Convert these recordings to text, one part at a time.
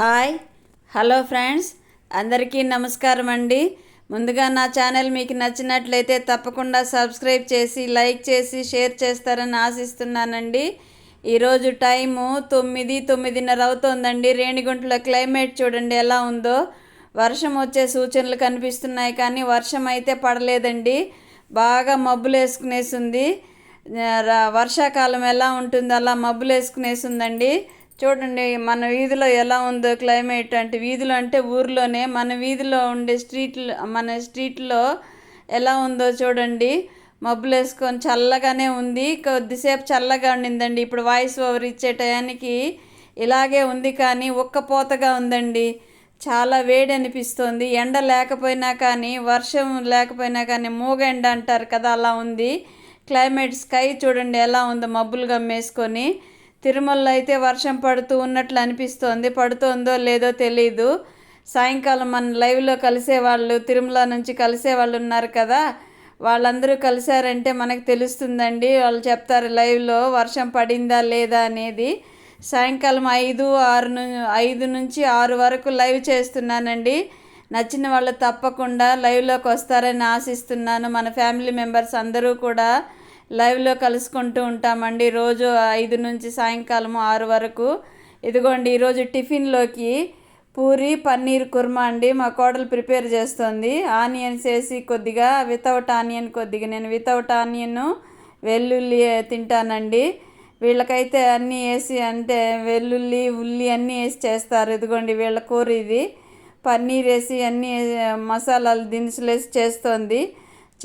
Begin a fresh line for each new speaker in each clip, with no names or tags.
Hi hello friends అందరికీ నమస్కారం అండి. ముందుగా నా ఛానల్ మీకు నచ్చినట్లయితే తప్పకుండా సబ్స్క్రైబ్ చేసి లైక్ చేసి షేర్ చేస్తారని ఆశిస్తున్నానండి. ఈరోజు టైము తొమ్మిది తొమ్మిదిన్నర అవుతోందండి. రేణిగుంటలో క్లైమేట్ చూడండి ఎలా ఉందో. వర్షం వచ్చే సూచనలు కనిపిస్తున్నాయి కానీ వర్షం అయితే పడలేదండి. బాగా మబ్బులు వేసుకునేసింది వర్షాకాలం ఎలా ఉంటుందో అలా మబ్బులు వేసుకునేసి ఉందండి చూడండి మన వీధిలో ఎలా ఉందో క్లైమేట్ అంటే వీధులు అంటే ఊర్లోనే మన వీధిలో ఉండే స్ట్రీట్లు మన స్ట్రీట్లో ఎలా ఉందో చూడండి. మబ్బులు వేసుకొని చల్లగానే ఉంది. కొద్దిసేపు చల్లగా ఉండిందండి. ఇప్పుడు వాయిస్ ఓవర్ ఇచ్చే టయానికి ఇలాగే ఉంది కానీ ఒక్కపోతగా ఉందండి. చాలా వేడి అనిపిస్తుంది. ఎండ లేకపోయినా కానీ వర్షం లేకపోయినా కానీ మూగ ఎండ అంటారు కదా అలా ఉంది. క్లైమేట్ స్కై చూడండి ఎలా ఉందో మబ్బులు గమ్మేసుకొని. తిరుమలలో అయితే వర్షం పడుతూ ఉన్నట్లు అనిపిస్తోంది. పడుతోందో లేదో తెలీదు. సాయంకాలం మన లైవ్లో కలిసే వాళ్ళు తిరుమల నుంచి కలిసే వాళ్ళు ఉన్నారు కదా. వాళ్ళందరూ కలిశారంటే మనకు తెలుస్తుందండి. వాళ్ళు చెప్తారు లైవ్లో వర్షం పడిందా లేదా అనేది. సాయంకాలం ఐదు ఆరు ను ఐదు నుంచి ఆరు వరకు లైవ్ చేస్తున్నానండి. నచ్చిన వాళ్ళు తప్పకుండా లైవ్లోకి వస్తారని ఆశిస్తున్నాను. మన ఫ్యామిలీ మెంబర్స్ అందరూ కూడా లైవ్లో కలుసుకుంటూ ఉంటామండి. రోజు ఐదు నుంచి సాయంకాలం ఆరు వరకు. ఇదిగోండి ఈరోజు టిఫిన్లోకి పూరి పన్నీర్ కుర్మా అండి. మా కోడలు ప్రిపేర్ చేస్తుంది. ఆనియన్స్ వేసి కొద్దిగా వితౌట్ ఆనియన్ కొద్దిగా. నేను వితౌట్ ఆనియన్ వెల్లుల్లి తింటానండి. వీళ్ళకైతే అన్నీ వేసి అంటే వెల్లుల్లి ఉల్లి అన్నీ వేసి చేస్తారు. ఇదిగోండి వీళ్ళ కూర ఇది. పన్నీర్ వేసి అన్నీ మసాలాలు దినుసులు వేసి చేస్తోంది.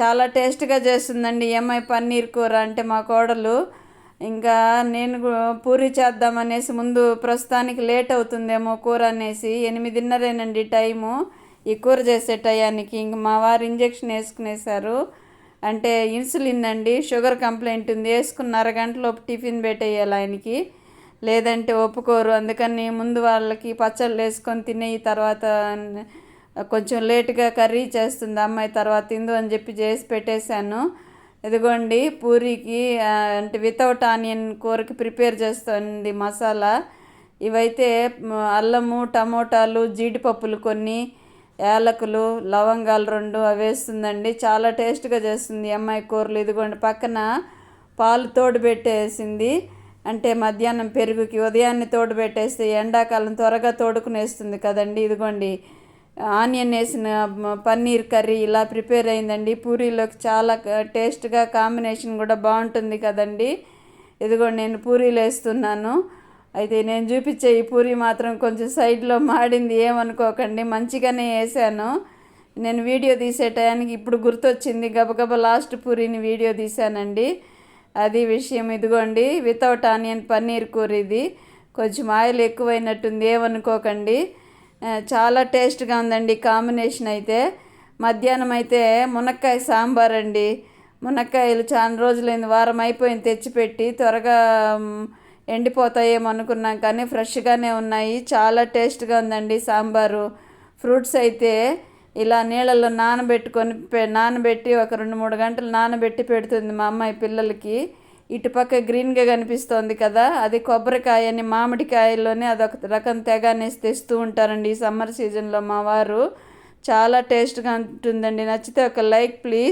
చాలా టేస్ట్గా చేస్తుందండి. ఏమై పన్నీర్ కూర అంటే మా కోడలు ఇంకా నేను పూరి చేద్దామనేసి ముందు ప్రస్తుతానికి లేట్ అవుతుందేమో కూర అనేసి ఎనిమిదిన్నరేనండి టైము. ఈ కూర చేసే టయానికి ఇంక మా వారు ఇంజెక్షన్ వేసుకునేసారు. అంటే ఇన్సులిన్ అండి షుగర్ కంప్లైంట్ ఉంది. వేసుకున్న అరగంటలోపు టిఫిన్ పెట్టేయాలి ఆయనకి. లేదంటే ఒప్పుకోరు. అందుకని ముందు వాళ్ళకి పచ్చళ్ళు వేసుకొని తినే తర్వాత కొంచెం లేటుగా కర్రీ చేస్తుంది అమ్మాయి తర్వాత తిందు అని చెప్పి చేసి పెట్టేశాను. ఇదిగోండి పూరికి అంటే వితౌట్ ఆనియన్ కూరకి ప్రిపేర్ చేస్తుంది మసాలా. ఇవైతే అల్లము టమోటాలు జీడిపప్పులు కొన్ని యాలకులు లవంగాలు రెండు అవి వేస్తుందండి. చాలా టేస్ట్గా చేస్తుంది అమ్మాయి కూరలు. ఇదిగోండి పక్కన పాలు తోడు పెట్టేసింది అంటే మధ్యాహ్నం పెరుగుకి ఉదయాన్నే తోడు పెట్టేస్తే ఎండాకాలం త్వరగా తోడుకునేస్తుంది కదండి. ఇదిగోండి ఆనియన్ వేసిన పన్నీర్ కర్రీ ఇలా ప్రిపేర్ అయిందండి. పూరీలోకి చాలా టేస్ట్గా కాంబినేషన్ కూడా బాగుంటుంది కదండి. ఇదిగో నేను పూరీలు వేస్తున్నాను. అయితే నేను చూపించే ఈ పూరి మాత్రం కొంచెం సైడ్లో మాడింది ఏమనుకోకండి. మంచిగానే వేసాను. నేను వీడియో తీసే టయానికి ఇప్పుడు గుర్తొచ్చింది గబగబ లాస్ట్ పూరీని వీడియో తీశానండి అది విషయం ఇదిగోండి వితౌట్ ఆనియన్ పన్నీర్ కూర ఇది. కొంచెం ఆయిల్ ఎక్కువైనట్టుంది ఏమనుకోకండి. చాలా టేస్ట్గా ఉందండి కాంబినేషన్ అయితే. మధ్యాహ్నం అయితే మునక్కాయ సాంబార్ అండి. మునక్కాయలు చాలా రోజులైంది వారం అయిపోయింది తెచ్చిపెట్టి త్వరగా ఎండిపోతాయేమో అనుకున్నాం కానీ ఫ్రెష్గానే ఉన్నాయి. చాలా టేస్ట్గా ఉందండి సాంబారు. ఫ్రూట్స్ అయితే ఇలా నీళ్ళల్లో నానబెట్టుకొని నానబెట్టి ఒక రెండు మూడు గంటలు నానబెట్టి పెడుతుంది మా అమ్మాయి పిల్లలకి. ఇటుపక్క గ్రీన్గా కనిపిస్తోంది కదా అది కొబ్బరికాయ అని మామిడికాయల్లోనే అదొక రకం తెగ అనేసి తెస్తూ ఉంటారండి ఈ సమ్మర్ సీజన్లో మా వారు. చాలా టేస్ట్గా ఉంటుందండి. నచ్చితే ఒక లైక్ ప్లీజ్.